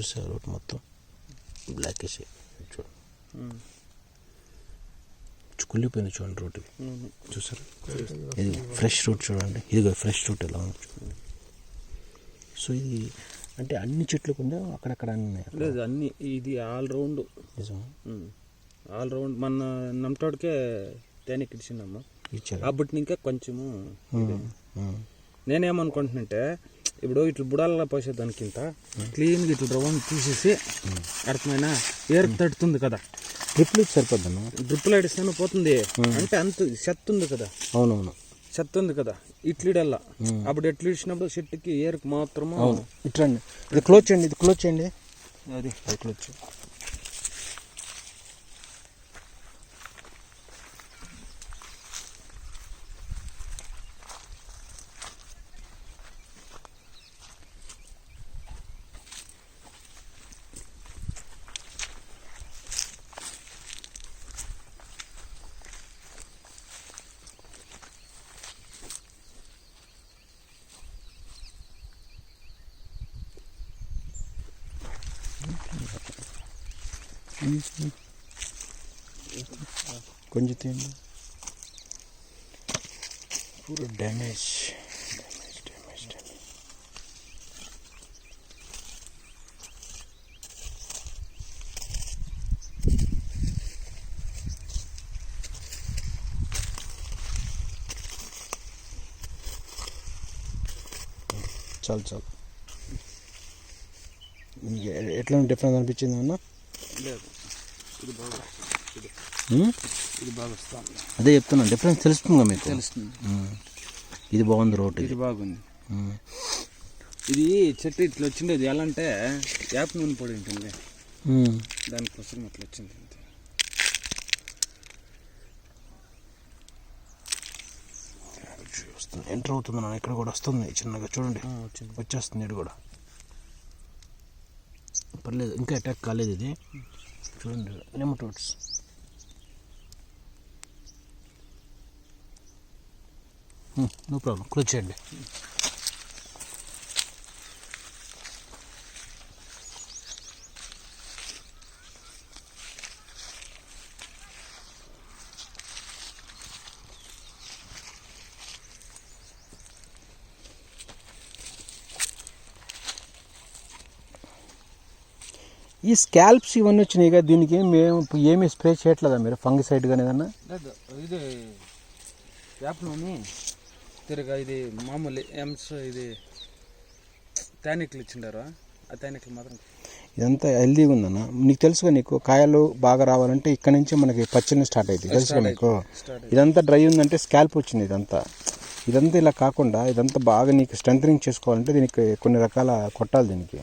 చూసారు రోడ్ మొత్తం. బ్లాక్ వేసి చూడండి కుళ్ళిపోయింది చూడండి రోడ్ చూసారు? ఇది ఫ్రెష్ రూట్ చూడండి. ఇది ఫ్రెష్ రూట్ ఎలా ఉంది చూడండి. సో ఇది అంటే అన్ని చెట్లు కింద అక్కడక్కడ అన్ని ఉన్నాయి. లేదు అన్ని ఇది ఆల్ రౌండ్ నిజమా? ఆల్ రౌండ్ మన నమ్మటోడికే తేనెకి ఇచ్చినాము ఇచ్చారు? అప్పటి ఇంకా కొంచెము. నేనేమనుకుంటున్నంటే ఇప్పుడు ఇట్లా బుడాలలో పోసేదానికింత క్లీన్గా ఇట్లా రౌండ్ తీసేసి అర్థమైన? ఏరుకు తడుతుంది కదా. ట్రిప్లు సరిపోద్దమ్మా డ్రిప్పులు అడిస్తాను పోతుంది. అంటే అంత చెత్త ఉంది కదా. అవునవును. చెత్త ఉంది కదా. ఇట్లీడల్లా. అప్పుడు ఎట్లు ఇచ్చినప్పుడు చెట్టుకి ఏరుకు మాత్రము అవును. ఇట్రండి. ఇది క్లోజ్ చేయండి ఇది క్లోజ్ చేయండి. అది. అది క్లోజ్ చేయండి కొంచెం తీయండి పూర డ్యామేజ్. డ్యామేజ్ డ్యామేజ్ డ్యామేజ్ చాలు చాలు. మీకు ఎ- ఎట్లా డిఫరెన్స్ అనిపించింది అన్న? ఇది ఇది? ఇది అదే చెప్తున్నాను డిఫరెన్స్ తెలుస్తుందిగా మీకు? తెలుస్తుంది. ఇది బాగుంది రోడ్ ఇది. ఇది బాగుంది. ఇది చెట్టు ఇట్లా వచ్చిండేది. ఎలా అంటే యాప్ నూనె పొడి ఉంటుంది. దానికోసం ఇట్లా వచ్చింది ఎంటర్ అవుతుంది ఇక్కడ కూడా వస్తుంది. చిన్నగా చూడండి. వచ్చేస్తుంది ఇటు కూడా. పర్లేదు ఇంకా అటాక్ కాలేదు ఇది. చూడండి నెమటోడ్స్ నో ప్రాబ్లం క్లోజ్ చేయండి. ఈ స్కాల్ప్స్ ఇవన్నీ వచ్చినాయి కదా దీనికి. మేము ఏమీ స్ప్రే చేయట్లేదా మీరు? ఫంగిసైడ్ కానీ ఏదన్నా? లేదు ఇది యాప్ నూనె తిరగా ఇది మామూలు ఎమ్స్ ఇది టానిక్లు ఇచ్చిండారు. ఆ టానిక్లు మాత్రం ఇదంతా హెల్దీగా ఉందన్న. నీకు తెలుసుగా నీకు కాయలు బాగా రావాలంటే ఇక్కడ నుంచి మనకి పచ్చని స్టార్ట్ అవుతుంది తెలుసుగా నీకు? ఇదంతా డ్రై ఉందంటే స్కాల్ప్ వచ్చింది ఇదంతా. ఇదంతా ఇలా కాకుండా ఇదంతా బాగా నీకు స్ట్రెంథనింగ్ చేసుకోవాలంటే దీనికి కొన్ని రకాల కొట్టాలి దీనికి.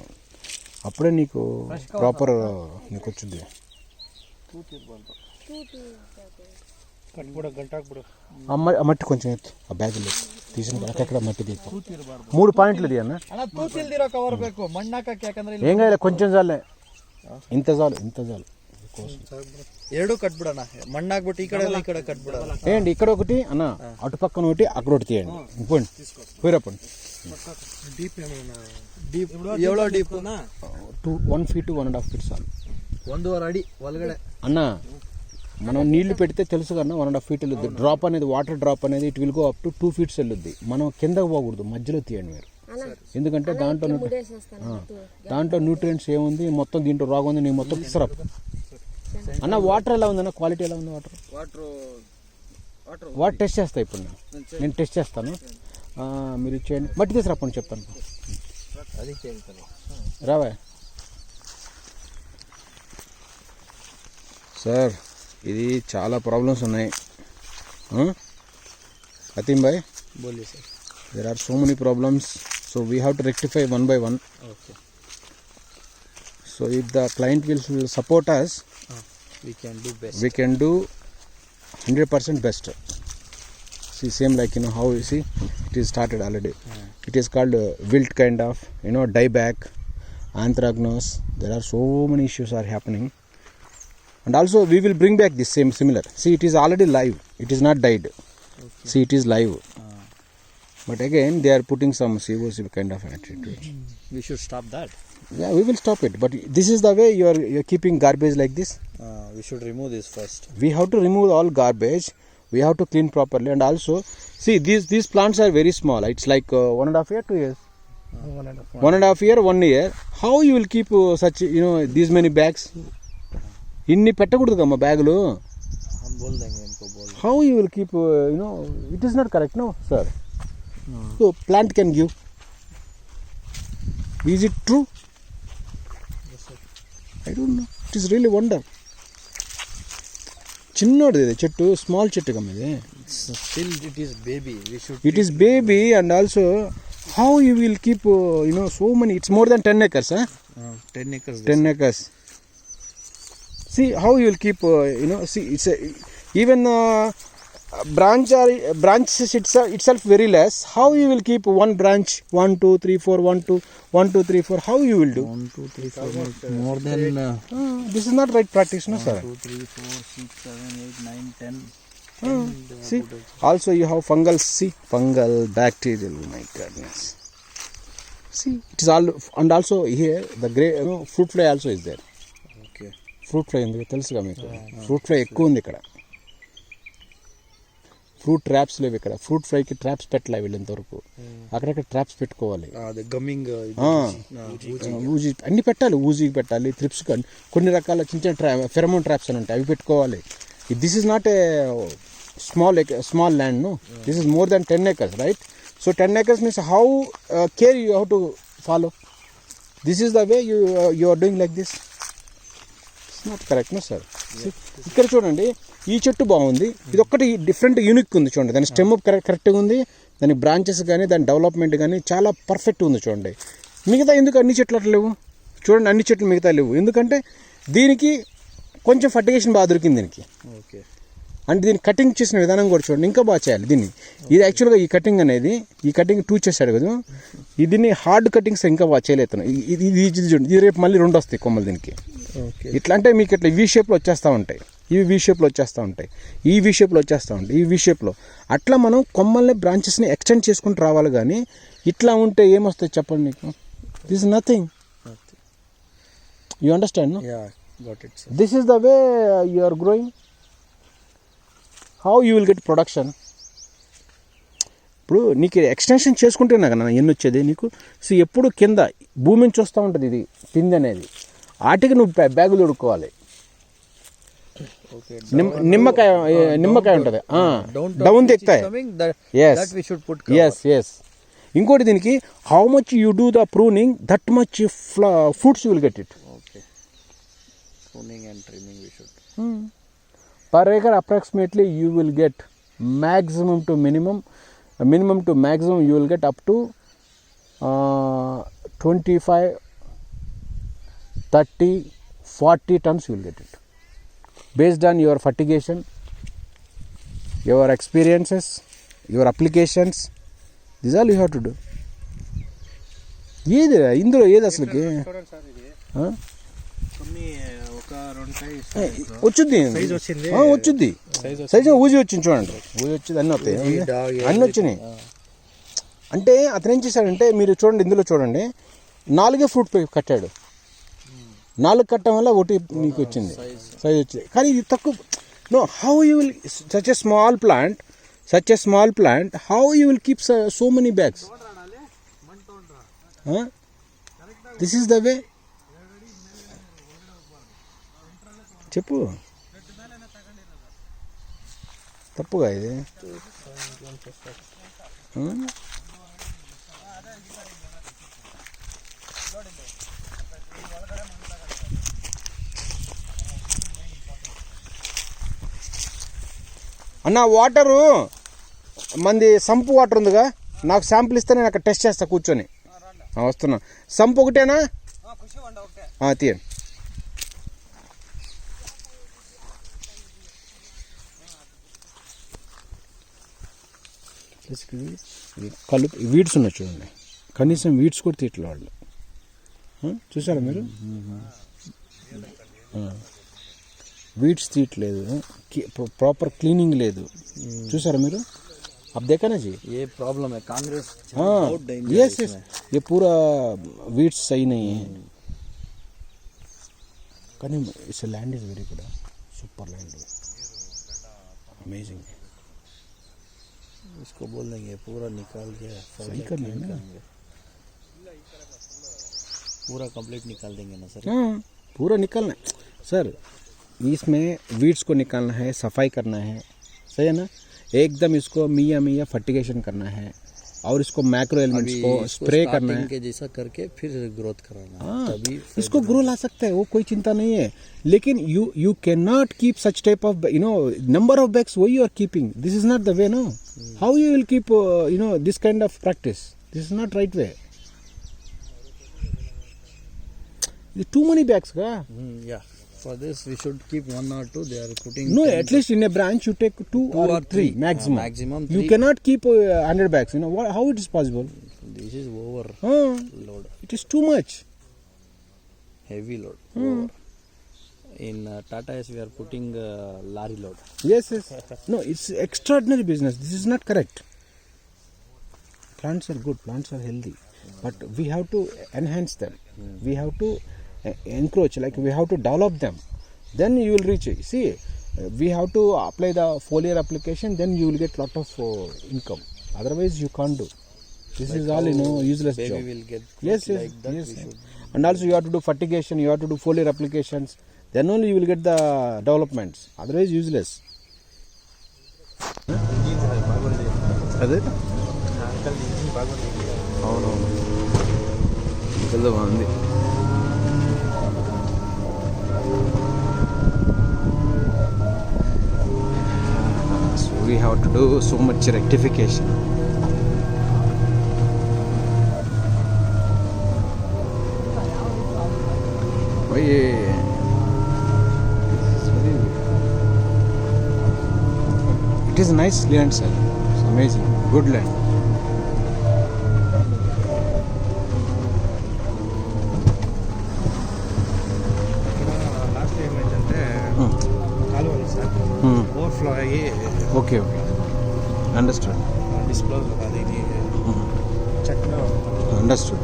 అప్పుడే నీకు ప్రాపర్ నీకు వచ్చింది ఆ మ- ఆ మట్టి కొంచెం ఎత్తు ఆ బ్యాగులో తీసిన అక్కడ మట్టి తీసు మూడు పాయింట్లు ఇది అన్న ಅಣ್ಣ ತೂತಿಲ್ದಿರೋ ಕವರ್ ಬೇಕು ಮಣ್ಣು ಹಾಕಕ್ಕೆ ಯಾಕಂದ್ರೆ ಇಲ್ಲಿ ఏం కాదు కొంచెం చాలే ఇంత చాలు ఇంత చాలు ಎರಡೂ ಕಟ್ಬಿಡೋಣ ಮಣ್ಣು ಹಾಕ್ಬಿಟ್ಟು ಈ ಕಡೆ ಎಲ್ಲ ಈ ಕಡೆ ಕಟ್ಬಿಡೋಣ ఏంటి ఇక్కడ ఒకటి అన్న అటు పక్కన ఒకటి అక్కడ ఒకటి తీయండి ఇంకోండి పోయిరప్పండి deep ಏಳೋ deep two one feet one and half feet చాలు ಒಂದೂವರೆ ಅಡಿ ಒಳಗಡೆ అన్న మనం నీళ్లు పెడితే తెలుసు కన్నా one and half feet వెళ్ళొద్ది drop అనేది వాటర్ డ్రాప్ అనేది it will go up to two feet వెళ్ళొద్ది మనం కిందకు పోకూడదు మధ్యలో తీయండి మీరు ఎందుకంటే దాంట్లో న్యూ- ఆ, దాంట్లో న్యూట్రియంట్స్ ఏముంది మొత్తం దీంట్లో రోగం ఉంది నేను మొత్తం తీసుకురా అన్న వాటర్ ఎలా ఉందన్న? క్వాలిటీ ఎలా ఉంది వాటర్ వాటర్ వాటర్ టెస్ట్ చేస్తా ఇప్పుడు నేను. టెస్ట్ చేస్తాను. మీరు ఇచ్చేయండి మట్టి తీసుకురాపండి చెప్తాను. అది రావా. సార్ ఇది చాలా ప్రాబ్లమ్స్ ఉన్నాయి. అతిమ్ బాయ్ బోల్ sir there are so many problems so we have to rectify one by one okay So if the client will, support us, ah, we can do best. We can do 100% best. See, same like you know how you see it is started already. Yeah. It is called uh, wilt kind of you know dieback, anthracnose. There are so many issues are happening, and also we will bring back the same similar. See, it is already live. It is not died. Okay. See, it is live. Ah. But again, they are putting some COC kind of attitude. We should stop that. Yeah, we will stop it. But this is the way you are you are keeping garbage like this. Uh, we should remove this first. We have to remove all garbage. We have to clean properly and also see these these plants are very small. It's like uh, one and a half year, two years. Uh, half, one and a half year, one year. How you will keep uh, such you know these many bags? ఇన్ని పెట్టకూడదు అమ్మ బ్యాగులు how you will keep you know it is not correct no sir So plant can give. Is it true? I don't know it is really wonder చిన్నోడిది ఇది చెట్టు small చెట్టు కమ్మ ఇది Still, it is baby. We should. It is baby and also how you will keep you know so many it's more than ten acres Uh, ten acres. Ten acres see how you will keep You know see it's even branch are branches itself itself very less how you will keep one branch one two three four one two one two three four how you will do One, two, three, four. More, more than uh, Ah, this is not right practice no sir two, three, four, six, seven, eight, nine, ten. Ah, see also you have fungal see fungal bacterial my goodness see it is all and also here the gray you know, fruit fly also is there Okay. Fruit fly ఉంది తెలుసుగా మీకు fruit fly ఎక్కువ ఉంది ఇక్కడ fruit traps లేవు ఇక్కడ. Fruit ఫ్రైకి traps పెట్టలే వీళ్ళంతవరకు. అక్కడక్కడ ట్రాప్స్ పెట్టుకోవాలి. ఊజీ. అన్ని పెట్టాలి ఊజీకి పెట్టాలి త్రిప్స్ కొన్ని రకాల చిన్న చిన్న ట్రా ఫెరమోన్ ట్రాప్స్ అని ఉంటాయి అవి పెట్టుకోవాలి. This is not a small small land no this is more than ten acres right so ten acres means how care you how to follow this is the way you you are doing like this it's not correct no sir ఇక్కడ చూడండి ఈ చెట్టు బాగుంది. ఇది ఒక్కటి different unique ఉంది చూడండి. దాని స్టెమ్ కరెక్ట్ కరెక్ట్గా ఉంది. దాని బ్రాంచెస్ కానీ దాని డెవలప్మెంట్ కానీ చాలా పర్ఫెక్ట్ ఉంది చూడండి. మిగతా ఎందుకు అన్ని చెట్లు అట్లా లేవు? చూడండి అన్ని చెట్లు మిగతా లేవు. ఎందుకంటే దీనికి కొంచెం ఫర్టిగేషన్ బాగా దొరికింది దీనికి. ఓకే అంటే దీన్ని కటింగ్ చేసిన విధానం కూడా చూడండి. ఇంకా బాగా చేయాలి దీన్ని. ఇది యాక్చువల్గా ఈ కటింగ్ అనేది ఈ కటింగ్ టూ చేశాడు కదా. దీన్ని హార్డ్ కటింగ్స్ ఇంకా బాగా చేయలేదు ఇది ఇది ఇది చూడండి. ఇది రేపు మళ్ళీ రెండు వస్తాయి కొమ్మలు దీనికి. ఇట్లా అంటే మీకు ఇట్లా వి షేప్లో వచ్చేస్తూ ఉంటాయి. ఇవి వి షేప్లో వచ్చేస్తూ ఉంటాయి. ఈ వి షేప్లో వచ్చేస్తూ ఉంటాయి. ఈ వి షేప్లో అట్లా మనం కొమ్మల్ని బ్రాంచెస్ని ఎక్స్టెండ్ చేసుకుంటూ రావాలి కానీ ఇట్లా ఉంటే ఏమొస్తాయి చెప్పండి నీకు this nothing you understand. This is the way you are growing how you will get production ఇప్పుడు నీకు ఎక్స్టెన్షన్ చేసుకుంటేనా కదా ఎన్ని వచ్చేది నీకు? సో ఎప్పుడు కింద భూమి నుంచి వస్తూ ఉంటుంది ఇది పిండి అనేది. వాటికి నువ్వు బ్యా- బ్యాగులు. నిమ్- నిమ్మకాయ నిమ్మకాయ ఉంటుంది. డౌన్ తెక్తాయి. ఎస్ ఎస్ ఇంకోటి దీనికి how much you do the pruning that much fruits you will get it Okay. Pruning and trimming we should. Per acre approximately you will get maximum to minimum minimum to maximum you will get up to twenty five thirty forty tons you will get it based on your fertigation your experiences your applications this all you have to do ఏది ఇందులో ఏది అసలుకి వచ్చింది. ఆ, వచ్చుద్ది size ఊజి వచ్చింది చూడండి. ఊజి వచ్చింది అన్నీ వస్తాయి. అన్నీ వచ్చినాయి. అంటే అతను ఏం చేశాడంటే మీరు చూడండి ఇందులో చూడండి. నాలుగే ఫ్రూట్ కట్టాడు. నాలుగు కట్టడం వల్ల ఒకటి మీకు వచ్చింది. సైజ్. వచ్చింది. కానీ ఇది తక్కువ. No how you will such a small plant such a small plant how you will keep so many bags this is the way చెప్పు. తప్పుగా ఇది? అన్న వాటరు మంది సంపు వాటర్ ఉందిగా. నాకు శాంపుల్ ఇస్తే నేను అక్కడ టెస్ట్ చేస్తా కూర్చొని. వస్తున్నా. సంపు ఒకటేనా? ఆ, ప్లస్ కలుపు వీడ్స్ ఉన్నాయి చూడండి. కనీసం వీడ్స్ కూడా తీయట్లే వాళ్ళు. చూసారా మీరు? వీడ్స్ తీయట్లేదు. ప్రాపర్ క్లీనింగ్ లేదు. చూసారా మీరు? आप देखा ना जी ये प्रॉब्लम है పూరా हाँ यस కానీ it's land is very good. Super land. Amazing इसको बोल देंगे पूरा निकाल के सही कर लेंगे पूरा कंप्लीट निकाल देंगे ना सर। हाँ पूरा निकालना है। सर इसमें वीड्स को निकालना है सफ़ाई करना है सही है ना? एकदम इसको मियाँ मियाँ फर्टिगेशन करना है। और इसको मैक्रो एलिमेंट्स को स्प्रे करना है। के जैसा करके फिर ग्रोथ कराना है। हाँ, तभी इसको ग्रो ला सकता है वो कोई चिंता नहीं है। लेकिन you you can not keep such type of you know number of bags वही you are keeping this is not the way no how you will keep you know this kind of practice this is not right way too many bags का? Hmm, yeah for this we should keep one or two they are putting no 10 at least in a branch you take two, or, or three, three. maximum Uh, maximum you cannot keep uh, 100 bags you know what, how it is possible this is over huh? load it is too much heavy load Hmm. over. in uh, tata s we are putting uh, lorry load Yes, yes. No, it's extraordinary business. This is not correct. Plants are good, plants are healthy, but we have to enhance them. We have to encroach, like we have to develop them. Then you will reach it. See, uh, we have to apply the foliar application, then you will get lot of uh, income. Otherwise, you can't do. This is all, you know, useless baby job. will get Yes, yes, like that yes. And also, you have to do fertigation, you have to do foliar applications. Then only you will get the developments. Otherwise, useless. అదే అవునవును so we have to do so much rectification. Oh yeah. It is nice land sir. It's amazing. Good land. Okay, okay. Understood. Disclose. Mm-hmm. Check now. Understood.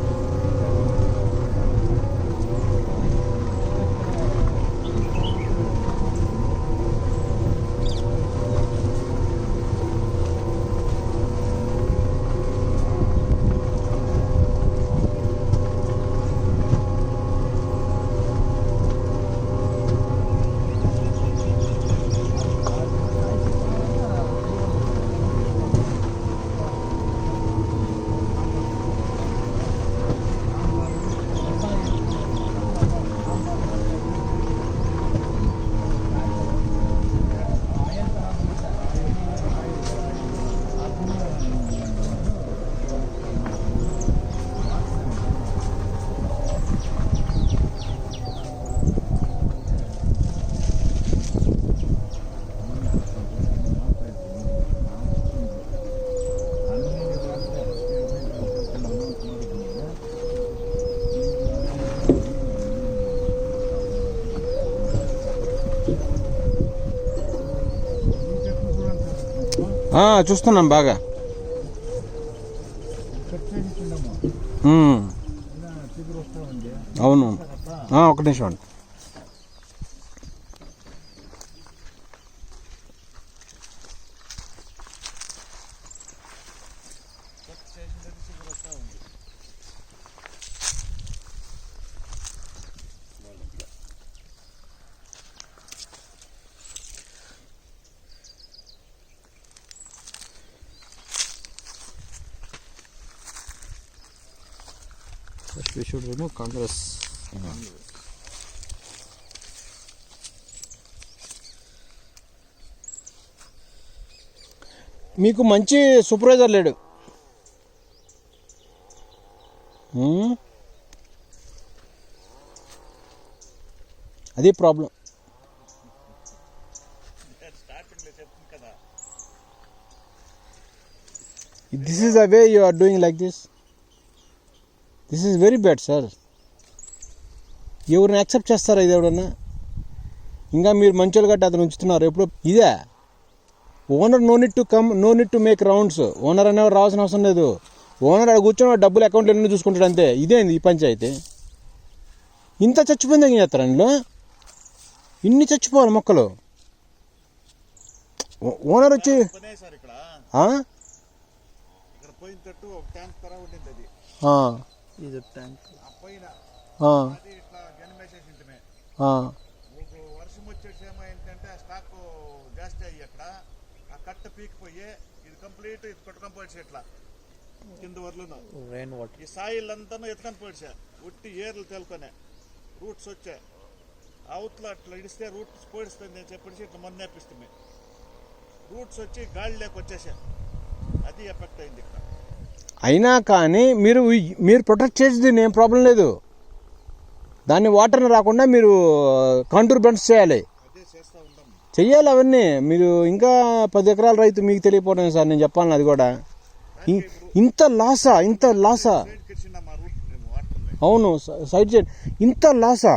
చూస్తున్నాం బాగా. అవును. ఒక నిమిషం అండి first we మీకు మంచి సూపర్వైజర్ లేడు. అది problem. This is a way you are doing like this this is very bad sir ఎవరిని యాక్సెప్ట్ చేస్తారా ఇది ఎవడన్నా ఇంకా మీరు మంచోళ్ళు గట్టి అతను ఉంచుతున్నారు. ఎప్పుడు ఇదే. Owner no need to come no need to make rounds owner అనేవాడు రావాల్సిన అవసరం లేదు. ఓనర్ అక్కడ కూర్చొని డబ్బులు అకౌంట్లో ఎన్ని చూసుకుంటాడు అంతే. ఇదేంది ఈ పంచాయతీ? ఇంత చచ్చిపోయింది ఏం చేస్తారు అందులో? ఇన్ని చచ్చిపోవాలి మొక్కలు. ఓనర్ వచ్చి సార్ ఇక్కడ. ఇది ట్యాంక్ వర్షం వచ్చేసి ఏమైందంటే ఆ స్టాక్ జాస్తి అయ్యి అక్కడ. ఆ కట్ట పీకిపోయి ఇది కంప్లీట్ ఇది కొట్టుకొని పోయి ఇట్లా. కింద వర్లును రెయిన్ వాటర్ ఈ సాయిల్ అంతా ఎత్తుకొని పోయిసా. ఉట్టి ఏర్లు తేలుకొనే. రూట్స్ వచ్చాయి. అవతల అట్లా ఇడిస్తే రూట్స్ పోయిస్తుంది అని చెప్పేసి ఇట్లా మొన్నేపిస్తుంది రూట్స్ వచ్చి గాలి లేక వచ్చేసా. అది ఎఫెక్ట్ అయింది ఇక్కడ. అయినా కానీ మీరు మీరు ప్రొటెక్ట్ చేసి దీన్ని ఏం ప్రాబ్లం లేదు. దాన్ని వాటర్ని రాకుండా మీరు కాంటూర్ బెండ్స్ చేయాలి. చెయ్యాలి అవన్నీ. మీరు ఇంకా పది ఎకరాల రైతు మీకు తెలియపోవడం సార్ నేను చెప్పాను అది కూడా. ఇంత లాసా ఇంత లాసా అవును సైడ్ చేయండి ఇంత లాసా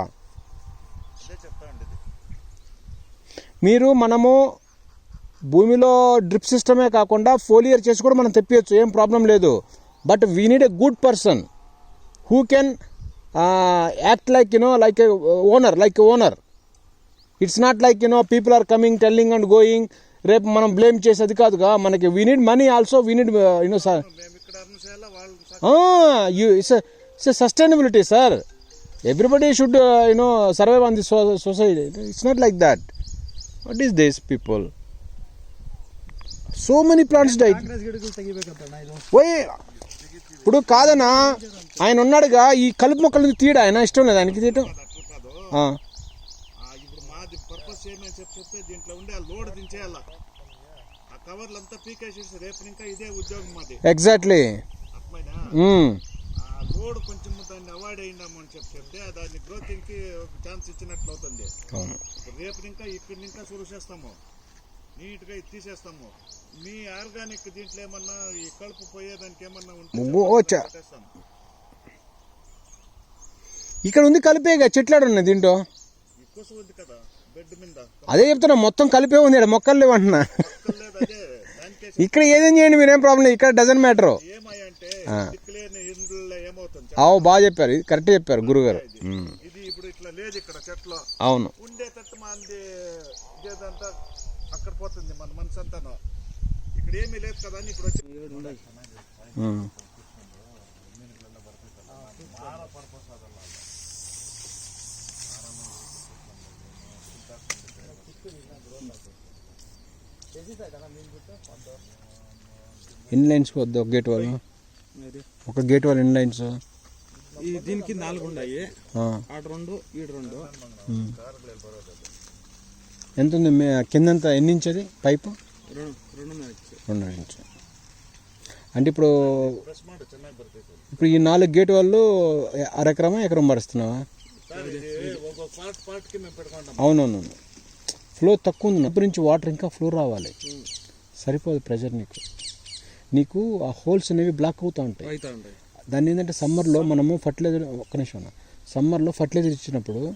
మీరు మనము భూమిలో డ్రిప్ సిస్టమే కాకుండా ఫోలియర్ చేసి కూడా మనం తెప్పించచ్చు ఏం ప్రాబ్లం లేదు. But we need a good person who can act like you know like a owner like owner. It's not like you know people are coming telling and going. రేపు మనం blame చేసేది కాదుగా మనకి we need money also we need you know sir you it's sustainability sir. Everybody should you know survive on this society. It's not like that. What is this people? So many plants died పోయి ఇప్పుడు కాదనా ఆయన ఉన్నాడుగా ఈ కలుపు మొక్కలు తీయడా ఆయన? ఇష్టం లేదు ఆయనకి తీయటం? ఇప్పుడు మాది పర్పస్ చెప్పి చెప్తే దీంట్లో ఉండే ఆ ఆ ఇదే ఉద్యోగం మాది. ఎగ్జాక్ట్లీ ఆ లోడ్ కొంచెం అవాయిడ్ అని ఛాన్స్ అవుతుంది నీట్గా ఇది తీసేస్తాము. మీ ఆర్గానిక్ దీంట్లో ఏమన్నా ఈ కలుపు పోయేదానికి ఏమన్నా ఉంటే. ఇక్కడ ఉంది కలిపేగా చెట్లాడు ఉన్నాయి దీంట్లో. ఎక్కువ ఉంది కదా బెడ్ మీద. అదే చెప్తున్నా మొత్తం కలిపే ఉంది ఈడ మొక్కలు లేవు అంటున్నా. మొక్కలు లేదు అదే దానికే ఇక్కడ ఏదేం చేయండి మీరేం ప్రాబ్లం ఇక్కడ డజన్ మ్యాటర్ అవు బాగా చెప్పారు ఇది కరెక్ట్ చెప్పారు గురుగారు. మ్మ్. ఇది ఇప్పుడు ఇట్లా లేదు ఇక్కడ చెట్లు. అవును. పోతుంది మన మనసు అంతాను. ఇక్కడ ఏమీ లేదు కదా అని ఇప్పుడు వచ్చి. ఎన్ని లైన్స్ వద్దు ఒక గేట్ వాళ్ళు ఒక గేట్ వాళ్ళు ఎన్ని లైన్స్. ఈ దీనికి నాలుగు ఉన్నాయి. ఆడ రెండు ఈడ రెండు. ఎంత ఉంది మే- కిందంతా ఎన్ని ఇంచ్ అది పైపు? రెండు రెండున్నర ఇంచ్. అంటే ఇప్పుడు ఇప్పుడు ఈ నాలుగు గేట్ వాళ్ళు అరెకరమా ఎకరం పరుస్తున్నావా? సార్ ఇది ఒక్కొక్క పార్ట్ పార్ట్కి మేము పెట్టుకుంటాం. అవునవును ఫ్లో తక్కువ ఉంది. అప్పటి నుంచి వాటర్ ఇంకా ఫ్లో రావాలి. సరిపోదు ప్రెషర్ నీకు. నీకు ఆ హోల్స్ అనేవి బ్లాక్ అవుతూ ఉంటాయి. అవుతా ఉంటాయి. దాన్ని ఏంటంటే సమ్మర్లో మనము ఫర్టిలైజర్ ఒక్క నిమిషం. సమ్మర్లో ఫర్టిలైజర్ ఇచ్చినప్పుడు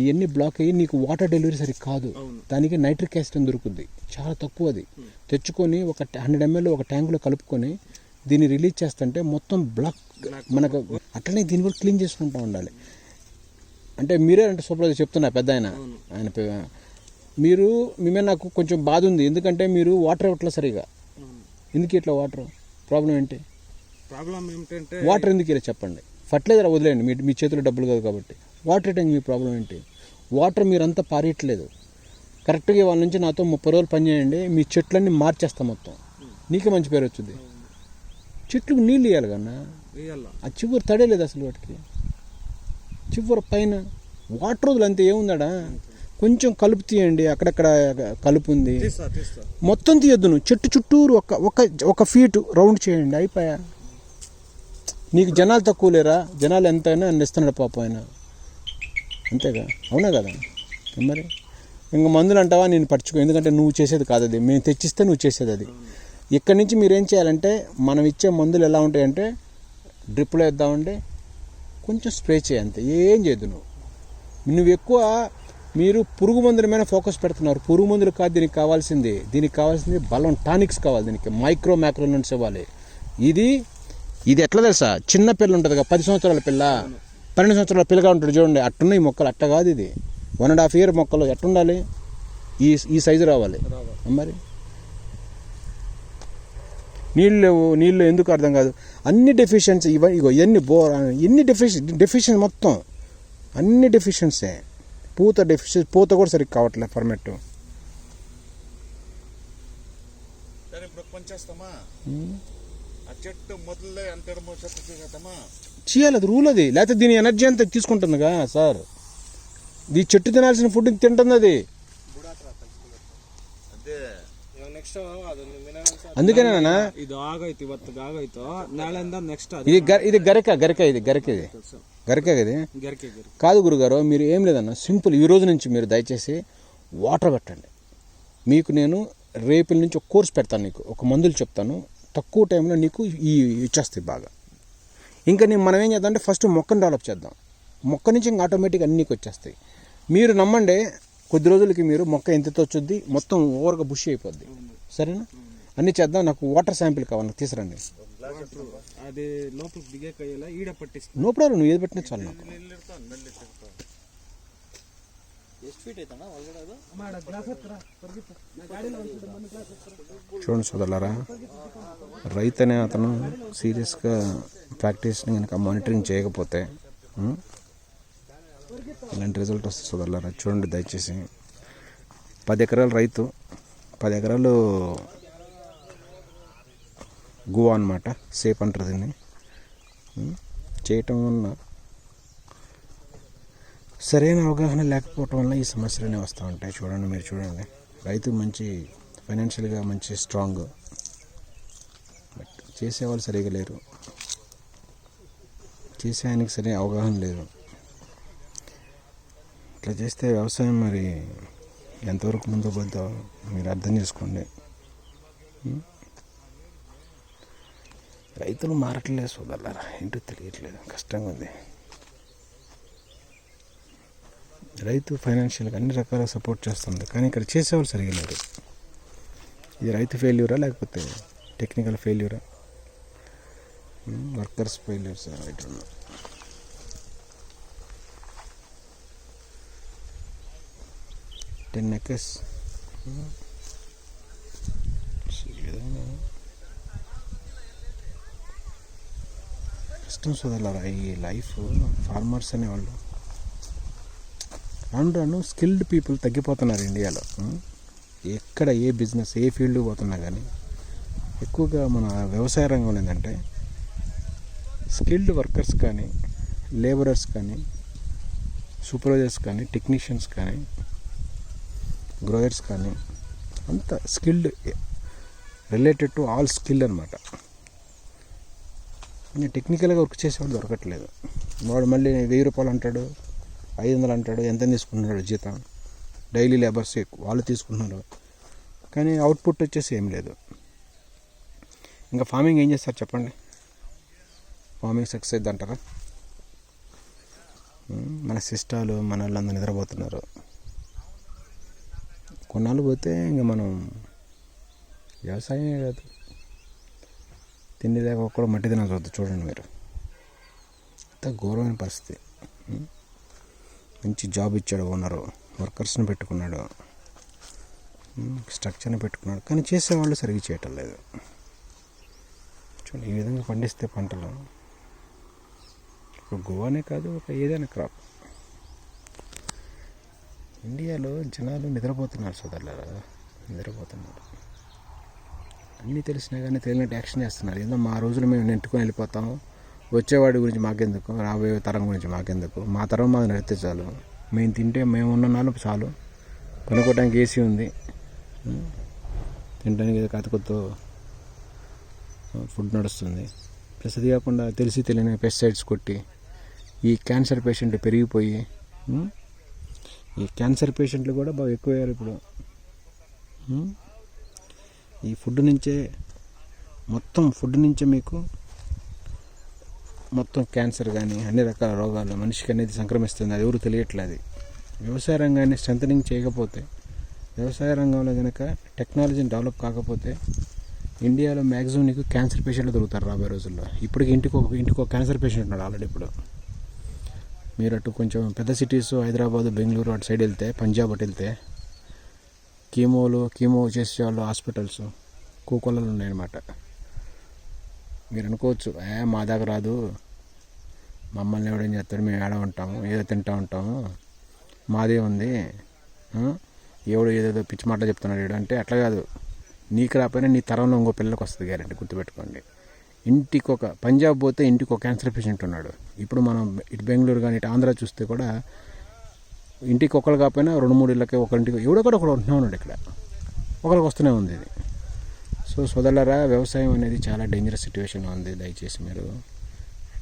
ఇవన్నీ బ్లాక్ అయ్యి నీకు వాటర్ డెలివరీ సరిగ్గా కాదు. దానికి నైట్రిక్ యాసిడ్ దొరుకుద్ది. చాలా తక్కువ అది. తెచ్చుకొని ఒక హండ్రెడ్ ఎంఎల్ ఒక ట్యాంకులో కలుపుకొని దీన్ని రిలీజ్ చేస్తుంటే మొత్తం బ్లాక్ మనకు అట్లనే దీన్ని కూడా క్లీన్ చేసుకుంటూ ఉండాలి. అంటే మీరే అంటే సూపర్వైజర్ చెప్తున్నా పెద్ద ఆయన. ఆయన మీరు మీ మీద నాకు కొంచెం బాధ ఉంది. ఎందుకంటే మీరు వాటర్ ఇవ్వట్లేదు సరిగా. ఎందుకు ఇట్లా వాటర్ ప్రాబ్లం ఏంటి? ప్రాబ్లం ఏమిటంటే వాటర్ ఎందుకు ఇలా చెప్పండి. ఫర్టిలైజర్ వదిలేయండి. మీ మీ చేతిలో డబ్బులు కాదు కాబట్టి. వాటర్ ఇవ్వడానికి మీ ప్రాబ్లం ఏంటి? వాటర్ మీరంతా పారేయట్లేదు. కరెక్ట్గా వాళ్ళ నుంచి నాతో ముప్పై రోజులు పని చేయండి మీ చెట్లన్నీ మార్చేస్తాం మొత్తం. నీకే మంచి పేరు వచ్చింది. చెట్లకు నీళ్ళు ఇవ్వాలి కన్నా ఆ చివరి తడేలేదు అసలు వాటికి. చివరి పైన వాటర్ వదులు అంతే ఏముందాడా? కొంచెం కలుపు తీయండి అక్కడక్కడ కలుపు ఉంది. మొత్తం తీయొద్దు నువ్వు. చెట్టు చుట్టూరు ఒక ఒక ఒక ఫీట్ రౌండ్ చేయండి అయిపోయా. నీకు జనాలు తక్కువ లేరా? జనాలు ఎంతైనా ఇస్తున్నాడు పాప ఆయన. అంతేగా అవునా కదా? మరి? ఇంక మందులు అంటావా? నేను పట్టుకో ఎందుకంటే నువ్వు చేసేది కాదు అది. మేము తెచ్చిస్తే నువ్వు చేసేది అది. ఇక్కడి నుంచి మీరు ఏం చేయాలంటే మనం ఇచ్చే మందులు ఎలా ఉంటాయంటే డ్రిప్లో వేద్దామంటే కొంచెం స్ప్రే చేయంత ఏం చేయదు నువ్వు. నువ్వు ఎక్కువ మీరు పురుగు మందుల మీద ఫోకస్ పెడుతున్నారు. పురుగు మందులు కాదు దీనికి కావాల్సింది. దీనికి కావాల్సింది బలం టానిక్స్ కావాలి దీనికి. మైక్రో మైక్రో నుండి ఇవ్వాలి. ఇది ఇది ఎట్లా తెలుసా? చిన్న పిల్ల ఉంటుంది కదా పది సంవత్సరాల పిల్ల. పన్నెండు సంవత్సరాల పిల్లగా ఉంటుంది చూడండి. అట్టున్నాయి ఈ మొక్కలు. అట్ట కాదు ఇది. వన్ అండ్ హాఫ్ ఇయర్ మొక్కలు ఎట్టుండాలి? ఈ ఈ సైజు రావాలి. మరి? నీళ్ళు లేవు. నీళ్ళు ఎందుకు అర్థం కాదు? అన్ని డెఫిషియన్సీ ఇవన్నీ ఇగో ఇవన్నీ బోర్ ఎన్ని డెఫిషి డెఫిషియన్ మొత్తం. అన్ని డెఫిషియన్సీ పూత డెఫిషియన్ పూత కూడా సరిగ్గా కావట్లే ఫర్మెట్ సరే ఇప్పుడు చెట్టు మొదలే అంత చెత్త చేసేద్దామా చేయాలి అది రూల్ అది లేకపోతే దీని ఎనర్జీ అంతా తీసుకుంటుందిగా సార్ ఇది చెట్టు తినాల్సిన ఫుడ్ తింటుంది అది ಅದೇ ನೆಕ್ಸ್ಟ್ ಅದೊಂದು ಮಿನರಲ್ಸ್ అందుకేనా ಇದು ಆಗೋಯ್ತು ಇವತ್ತಿಗೆ ಆಗೋಯ್ತು ನಾಳೆಯಿಂದ ನೆಕ್ಸ್ಟ್ ఇది గ- ఇది గరిక గరిక ఇది గరిక ఇది గరిక ఇది ಗೆರಕೆ ಗೆರಕೆ కాదు గురుగారు మీరు ఏం లేదన్న సింపుల్ ఈ రోజు నుంచి మీరు దయచేసి వాటర్ పెట్టండి మీకు నేను రేపుల నుంచి ఒక కోర్స్ పెడతాను నీకు ఒక మందులు చెప్తాను తక్కువ టైంలో నీకు ఈ ఇచ్చేస్తాయి బాగా. ఇంకా నేను మనం ఏం చేద్దాం అంటే ఫస్ట్ మొక్కను డెవలప్ చేద్దాం. మొక్క నుంచి ఇంకా ఆటోమేటిక్గా అన్నీ వచ్చేస్తాయి. మీరు నమ్మండి కొద్ది రోజులకి మీరు మొక్క ఎంత తోచుద్ది మొత్తం ఓవర్గా బుష్ అయిపోద్ది. సరేనా? అన్నీ చేద్దాం నాకు వాటర్ శాంపిల్ కావాలి నాకు తీసురండి నో ప్రాబ్లం నువ్వు ఏది పెట్టినా చాలు నాకు. చూడండి సోదరులారా. రైతు అనే అతను సీరియస్గా ప్రాక్టీస్ని కనుక మానిటరింగ్ చేయకపోతే ఇలాంటి రిజల్ట్ వస్తుంది సోదరులారా. చూడండి దయచేసి. పది ఎకరాలు రైతు పది ఎకరాలు గువా అనమాట సేఫ్ అంటారు దీన్ని. చేయటం వల్ల సరైన అవగాహన లేకపోవటం వల్ల ఈ సమస్యలనే వస్తూ ఉంటాయి. చూడండి మీరు చూడండి. రైతు మంచి ఫైనాన్షియల్గా మంచి స్ట్రాంగ్ చేసేవాళ్ళు సరిగా లేరు. చేసే ఆయనకి అవగాహన లేదు. ఇట్లా చేస్తే వ్యవసాయం మరి ఎంతవరకు ముందు పోద్దో మీరు అర్థం చేసుకోండి. రైతులు మారట్లేదు సోదరులారా ఏంటో తెలియట్లేదు కష్టంగా ఉంది. రైతు ఫైనాన్షియల్గా అన్ని రకాల సపోర్ట్ చేస్తుంది కానీ ఇక్కడ చేసేవాళ్ళు సరిగా లేరు. ఇది రైతు ఫెయిల్యూరా లేకపోతే technical ఫెయిల్యూరా? Workers failures right ten acres. కష్టం సోదరులారా ఈ లైఫ్ ఫార్మర్స్ అనేవాళ్ళు. రాను రాను స్కిల్డ్ పీపుల్ తగ్గిపోతున్నారు ఇండియాలో? ఎక్కడ ఏ బిజినెస్ ఏ ఫీల్డ్ పోతున్నా కానీ ఎక్కువగా మన వ్యవసాయ రంగం ఏంటంటే స్కిల్డ్ వర్కర్స్ కానీ లేబరర్స్ కానీ సూపర్వైజర్స్ కానీ టెక్నీషియన్స్ కానీ గ్రోయర్స్ కానీ అంత skilled related to all skill అనమాట నేను టెక్నికల్గా వర్క్ చేసేవాడు దొరకట్లేదు. వాడు మళ్ళీ వెయ్యి రూపాయలు అంటాడు ఐదు వందలు అంటాడు ఎంత తీసుకుంటున్నాడు జీతం. డైలీ లేబర్స్ ఎక్కువ వాళ్ళు తీసుకుంటున్నారు. కానీ అవుట్పుట్ వచ్చేసి ఏం లేదు. ఇంకా ఫార్మింగ్ ఏం చేస్తారు చెప్పండి? ఫార్మింగ్ సక్సెస్ అంటారా మన సిస్టాలు మన వాళ్ళందరూ నిద్రపోతున్నారు. కొన్నాళ్ళు పోతే ఇంకా మనం వ్యవసాయమే కాదు. తిండి లేక ఒక్కడ మట్టి తినకూడదు చూడండి మీరు. అంత ఘోరమైన పరిస్థితి. మంచి జాబ్ ఇచ్చాడు ఓనరు వర్కర్స్ని పెట్టుకున్నాడు. స్ట్రక్చర్ని పెట్టుకున్నాడు. కానీ చేసేవాళ్ళు సరిగ్గా చేయటం లేదు. చూడండి ఈ విధంగా పండిస్తే పంటలు ఇప్పుడు గోవానే కాదు ఒక ఏదైనా క్రాప్. ఇండియాలో జనాలు నిద్రపోతున్నారు సోదరులారా. నిద్రపోతున్నారు. అన్నీ తెలిసినా కానీ తెలియనట్టు యాక్షన్ చేస్తున్నారు. ఏదో మా రోజులు మేము నెట్టుకొని వెళ్ళిపోతాము వచ్చేవాడి గురించి మాకెందుకు? రాబోయే తరం గురించి మాకెందుకు? మా తరం మాది నడితే చాలు. మేము తింటే మేము ఉన్న నాలుగు చాలు. కొనుక్కోవడానికి ఏసీ ఉంది. తినడానికి ఏదో కతకొత్తో ఫుడ్ నడుస్తుంది. ప్లస్ అది కాకుండా తెలిసి తెలియని పెస్టిసైడ్స్ కొట్టి ఈ క్యాన్సర్ పేషెంట్లు పెరిగిపోయి ఈ క్యాన్సర్ పేషెంట్లు కూడా బాగా ఎక్కువయ్యారు ఇప్పుడు. ఈ ఫుడ్ నుంచే మొత్తం ఫుడ్ నుంచే మీకు మొత్తం క్యాన్సర్ కానీ అన్ని రకాల రోగాలు మనిషికి అనేది సంక్రమిస్తుంది. అది ఎవరు తెలియట్లేదు. వ్యవసాయ రంగాన్ని స్ట్రెంథనింగ్ చేయకపోతే వ్యవసాయ రంగంలో కనుక టెక్నాలజీని డెవలప్ కాకపోతే ఇండియాలో మ్యాక్సిమం నీకు క్యాన్సర్ పేషెంట్లు దొరుకుతారు రాబోయే రోజుల్లో. ఇప్పటికి ఇంటికి ఇంటికో ఇంటికి క్యాన్సర్ పేషెంట్ ఉన్నాడు ఆల్రెడీ ఇప్పుడు. మీరు అటు కొంచెం పెద్ద సిటీస్ హైదరాబాద్ బెంగళూరు అటు సైడ్ వెళ్తే పంజాబ్ అటు వెళ్తే కీమోలు కీమో చేసే వాళ్ళు హాస్పిటల్స్ కూకొల్లలు ఉన్నాయన్నమాట. మీరు అనుకోవచ్చు ఏ మా దగ్గర రాదు. మమ్మల్ని ఎవడేం చేస్తాడు? మేము ఏడ ఉంటాము? ఏదో తింటా ఉంటాము. మాదే ఉంది. ఎవడు ఏదేదో పిచ్చి మాటలు చెప్తున్నాడు అంటే అట్లా కాదు. నీకు రాకపోయినా నీ తరంలో ఇంకో పిల్లలకు వస్తుంది గ్యారంటీ గుర్తుపెట్టుకోండి. ఇంటికి ఒక పంజాబ్ పోతే ఇంటికి ఒక క్యాన్సర్ పేషెంట్ ఉన్నాడు. ఇప్పుడు మనం ఇటు బెంగళూరు కానీ ఇటు ఆంధ్ర చూస్తే కూడా ఇంటికి ఒకరు కాకపోయినా రెండు మూడు ఇళ్ళకి ఒకరింటికి ఎవడో కూడా ఒకడు ఉంటున్నా ఉన్నాడు ఇక్కడ. ఒకరికి వస్తూనే ఉంది ఇది. సో సోదరులరా వ్యవసాయం అనేది చాలా డేంజరస్ సిచ్యువేషన్ ఉంది. దయచేసి మీరు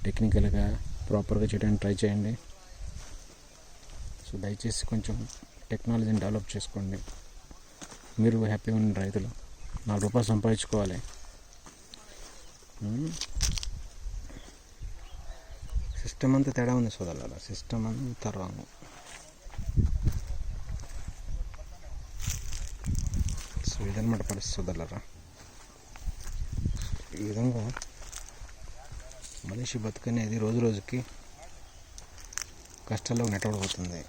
టెక్నికల్గా ప్రాపర్గా చేయడానికి ట్రై చేయండి. సో దయచేసి కొంచెం టెక్నాలజీని డెవలప్ చేసుకోండి. మీరు హ్యాపీగా ఉన్న రైతులు. నాలుగు రూపాయలు సంపాదించుకోవాలి. సిస్టమ్ అంతా తేడా ఉంది సోదరుల సిస్టమ్ అంతా రాంగ్. సో ఇదనమాట పరిస్థితి సోదరులరా ఈ విధంగా మనిషి బతుకనేది రోజు రోజుకి కష్టాల్లో నెట్టబడిపోతుంది.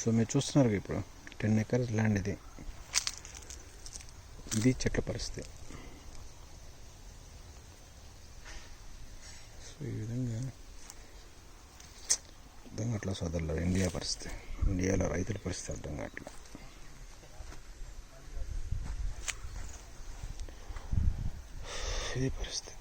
సో మీరు చూస్తున్నారు ఇప్పుడు టెన్ ఎకర్స్ ల్యాండ్ ఇది. ఇది చెట్ల పరిస్థితి. ఈ విధంగా అర్థం కావట్లేదు సోదరులు ఇండియా పరిస్థితి. ఇండియాలో రైతుల పరిస్థితి అర్థం కావట్లేదు ఇది పరిస్థితి.